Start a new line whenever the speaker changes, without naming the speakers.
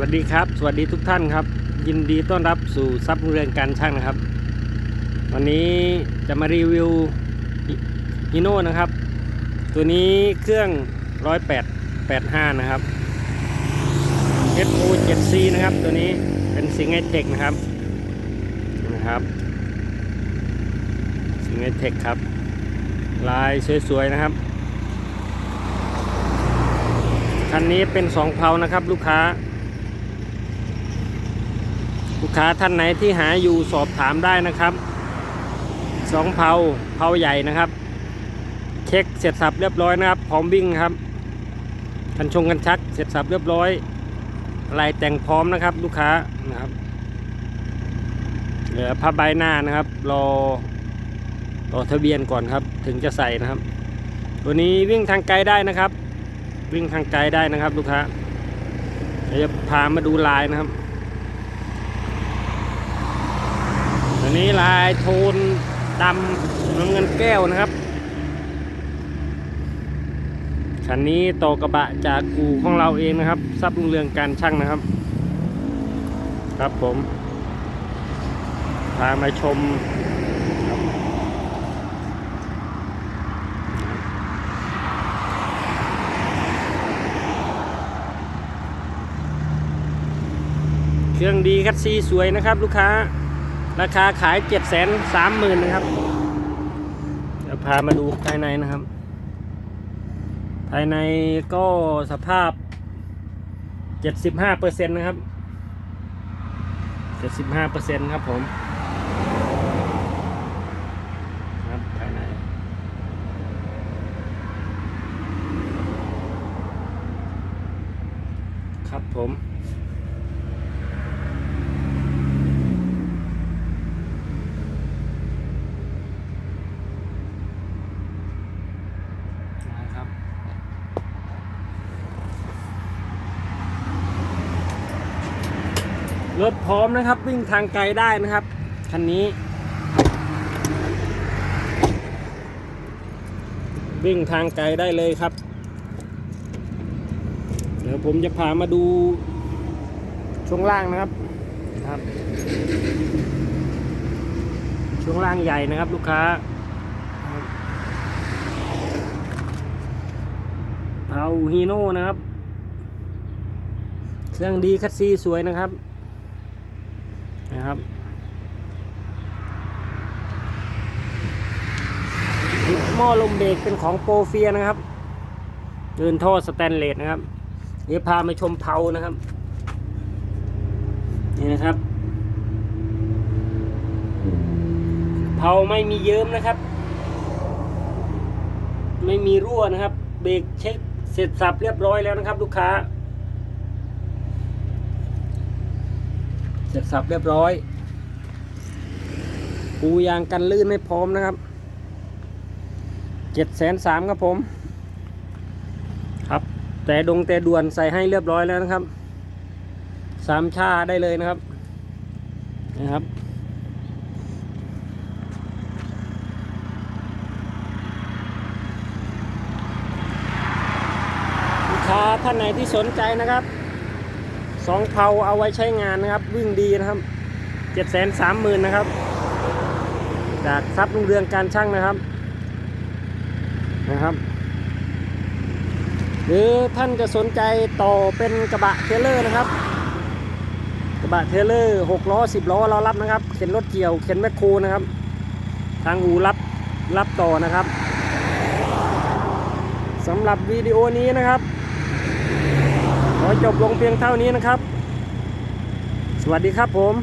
วัสดีครับ สวัสดีทุกท่านครับ ยินดีต้อนรับสู่ซับเรือนการช่างนะครับ วันนี้จะมารีวิวฮิโน่นะครับ ตัวนี้เครื่อง1885 นะครับ SO 7C นะครับ ตัวนี้เป็นสิงไอเทคนะครับนะครับสิงไอเทคครับ ลายสวยๆนะครับคันนี้เป็นสองเพลานะครับ ลูกค้า ลูกค้าท่านไหนที่หาอยู่สอบถามได้นะครับสองเพาเพาใหญ่นะครับ เช็คเสร็จสับเรียบร้อยนะครับ พร้อมวิ่งครับกันชงกันชักเสร็จสับเรียบร้อยลายแต่งพร้อมนะครับ ลูกค้านะครับเหลือผ้าใบหน้านะครับ รอรอทะเบียนก่อนครับ ถึงจะใส่นะครับ ตัวนี้วิ่งทางไกลได้นะครับ วิ่งทางไกลได้นะครับ ลูกค้าเดี๋ยวจะพามาดูลายนะครับ ตัวนี้ลายโทนดำน้ำเงินแก้วนะครับ คันนี้โตกระบะจากกู่ของเราเองนะครับซับลุงเรืองการช่างนะครับ ครับผม พามาชมเครื่องดีคัดซีสวยนะครับลูกค้า ราคาขายเจ็ดแสนสามหมื่นนะครับเดี๋ยวพามาดูภายในนะครับ ภายในก็สภาพเจ็ดสิบห้าเปอร์เซ็นต์นะครับเจ็ดสิบห้าเปอร์เซ็นต์ครับผมครับภายในครับผม รถพร้อมนะครับ วิ่งทางไกลได้นะครับ คันนี้ วิ่งทางไกลได้เลยครับ เดี๋ยวผมจะพามาดูช่วงล่างนะครับครับ ช่วงล่างใหญ่นะครับลูกค้าเผาฮีโน่นะครับ เครื่องดีคัดซีสวยนะครับ นะครับหม้อลมเบรกเป็นของโปรเฟียนะครับเดินท่อสแตนเลสนะครับ เดี๋ยวพามาชมเผานะครับ นี่นะครับเผาไม่มีเยิ้มนะครับ ไม่มีรั่วนะครับ เบรกเช็คเสร็จสับเรียบร้อยแล้วนะครับ ลูกค้า เสร็จสับเรียบร้อย ปูยางกันลื่นให้พร้อมนะครับเจ็ดแสนสามครับผม ครับ แต่ดงแต่ด่วนใส่ให้เรียบร้อยแล้วนะครับสามชาได้เลยนะครับนะครับลูกค้าท่านไหนที่สนใจนะครับ สองเพาเอาไว้ใช้งานนะครับ วิ่งดีนะครับเจ็ดแสนสามหมื่นนะครับ จากทรัพย์รุ่งเรืองการช่างนะครับนะครับ หรือท่านจะสนใจต่อเป็นกระบะเทเลอร์นะครับ กระบะเทเลอร์หกล้อสิบล้อเรารับนะครับ เข็นรถเกี่ยวเข็นแมคโครนะครับ ทางอูรับรับต่อนะครับสำหรับวิดีโอนี้นะครับ จบลงเพียงเท่านี้นะครับ สวัสดีครับผม